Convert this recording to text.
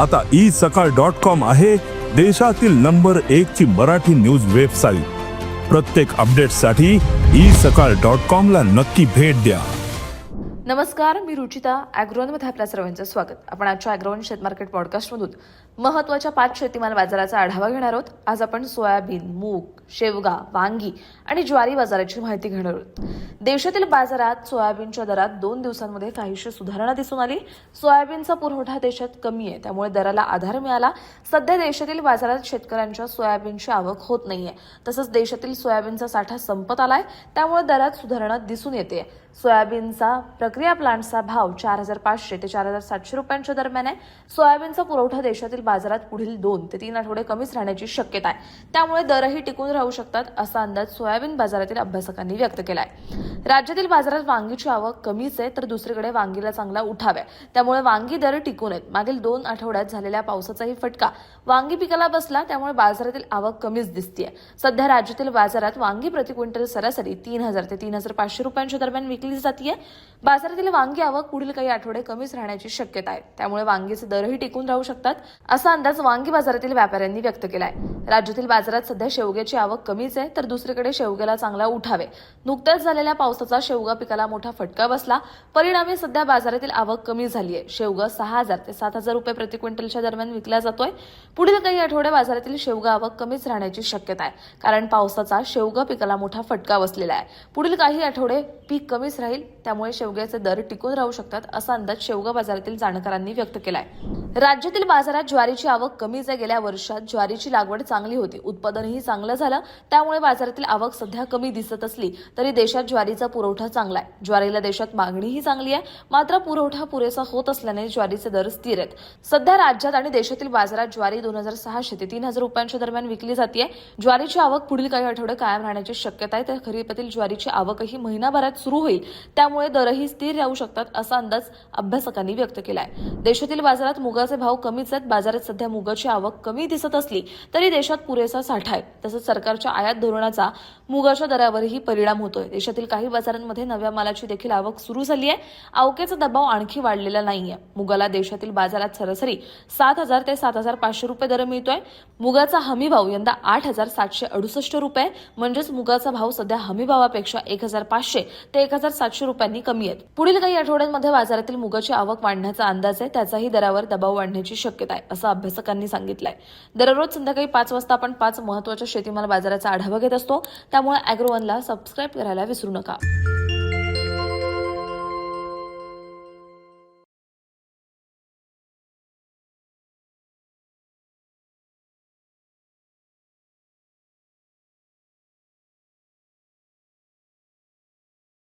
आता ई सकाळ dot com आहे देशातील नंबर एक ची मराठी न्यूज वेबसाईट. प्रत्येक अपडेटसाठी ई सकाळ डॉट कॉम ला नक्की भेट द्या. नमस्कार मी रुचिता ॲग्रोनमध्ये आपल्या सर्वांचं स्वागत. आपण आजच्या ॲग्रोन शेतमार्केट पॉडकास्टमधून महत्त्वाच्या पाच शेतीमाल बाजाराचा आढावा घेणार आहोत. आज आपण सोयाबीन मूग शेवगा वांगी आणि ज्वारी बाजाराची माहिती घेणार आहोत. देशातील बाजारात सोयाबीनच्या दरात दोन दिवसांमध्ये काहीशी सुधारणा दिसून आली. सोयाबीनचा पुरवठा देशात कमी आहे त्यामुळे दराला आधार मिळाला. सध्या देशातील बाजारात शेतकऱ्यांच्या सोयाबीनची आवक होत नाहीये. तसंच देशातील सोयाबीनचा साठा संपत आलाय त्यामुळे दरात सुधारणा दिसून येते. सोयाबीनचा प्रक्रिया प्लांटचा भाव चार हजार पाचशे ते चार हजार सातशे रुपयांच्या दरम्यान आहे. सोयाबीनचा पुरवठा देशातील बाजारात पुढील दोन ते तीन आठवडे कमीच राहण्याची शक्यता आहे. त्यामुळे दरही टिकून राहू शकतात असा अंदाज सोयाबीन बाजारातील अभ्यासकांनी व्यक्त केला आहे राज्यातील बाजारात वांगीची आवक कमीच आहे तर दुसरीकडे वांगीला चांगला उठाव आहे. त्यामुळे वांगी दर टिकून आहेत. मागील दोन आठवड्यात झालेल्या पावसाचाही फटका. वांगी पिकाला बसला त्यामुळे बाजारातील आवक कमीच दिसतीये. सध्या राज्यातील बाजारात वांगी प्रति क्विंटल सरासरी तीन हजार ते तीन हजार पाचशे रुपयांच्या दरम्यान विकली जाते बाजारातील वांगी आवक पुढील काही आठवडे कमीच राहण्याची शक्यता आहे. त्यामुळे वांगीचे दरही टिकून राहू शकतात असा अंदाज वांगी बाजारातील व्यापाऱ्यांनी व्यक्त केलाय. राज्यातील बाजारात सध्या शेवग्याची आवक कमीच आहे तर दुसरीकडे शेवग्याला चांगला उठावे नुकत्याच झालेल्या पावसाचा शेवगा पिकाला मोठा फटका बसला. परिणामी सध्या बाजारातील आवक कमी झाली आहे शेवगा सहा हजार ते सात हजार रुपये प्रति क्विंटलच्या दरम्यान विकला जातोय. पुढील काही आठवडे बाजारातील शेवगा आवक कमीच राहण्याची शक्यता आहे. कारण पावसाचा शेवगा पिकाला मोठा फटका बसलेला आहे. पुढील काही आठवडे पीक कमीच राहील त्यामुळे शेवग्याचे दर टिकून राहू शकतात असा अंदाज शेवगा बाजारातील जाणकारांनी व्यक्त केलाय. राज्यातील बाजारात ज्वारीची आवक कमीच आहे गेल्या वर्षात ज्वारीची लागवड चांगली होती. उत्पादनही चांगलं झालं त्यामुळे बाजारातील आवक सध्या कमी दिसत असली तरी देशात ज्वारीचे पुरवठा चांगला आहे ज्वारीला देशात मागणीही चांगली आहे. मात्र पुरवठा पुरेसा होत असल्याने ज्वारीचे दर स्थिर आहेत. सध्या राज्यात आणि देशातील बाजारात ज्वारी दोन हजार सहाशे ते तीन हजार रुपयांच्या दरम्यान विकली जाते ज्वारीची आवक पुढील काही आठवडे कायम राहण्याची शक्यता आहे. तर खरीपातील ज्वारीची आवकही महिनाभरात सुरू होईल. त्यामुळे दरही स्थिर राहू शकतात असा अंदाज अभ्यासकांनी व्यक्त केला आहे देशातील बाजारात मुगाचे भाव कमीच आहेत. बाजारात सध्या मुगाची आवक कमी दिसत असली तरी देशात पुरेसा साठा आहे. तसंच सरकारच्या आयात धोरणाचा मुगाच्या दरावरही परिणाम होतोय. देशातील काही बाजारांमध्ये नव्या मालाची देखील आवक सुरू झाली आहे. आवकेचा दबाव आणखी वाढलेला नाहीये. मुगाला देशातील बाजारात सरासरी सात हजार ते सात हजार पाचशे रुपये दर मिळतोय. मुगाचा हमी भाव यंदा आठ हजार सातशे अडुसष्ट रुपये म्हणजेच मुगाचा भाव सध्या हमी भावापेक्षा एक हजार पाचशे ते एक हजार सातशे रुपयांनी कमी आहेत. पुढील काही आठवड्यांमध्ये बाजारातील मुगाची आवक वाढण्याचा अंदाज आहे. त्याचाही दरावर दबाव वाढण्याची शक्यता आहे असं अभ्यासकांनी सांगितलंय. दररोज संध्याकाळी पाच वाजता आपण पाच महत्त्वाच्या शेतीमाल बाजाराचा आढावा घेत असतो. त्यामुळे अॅग्रोवनला सबस्क्राईब करायला विसरू नका. out.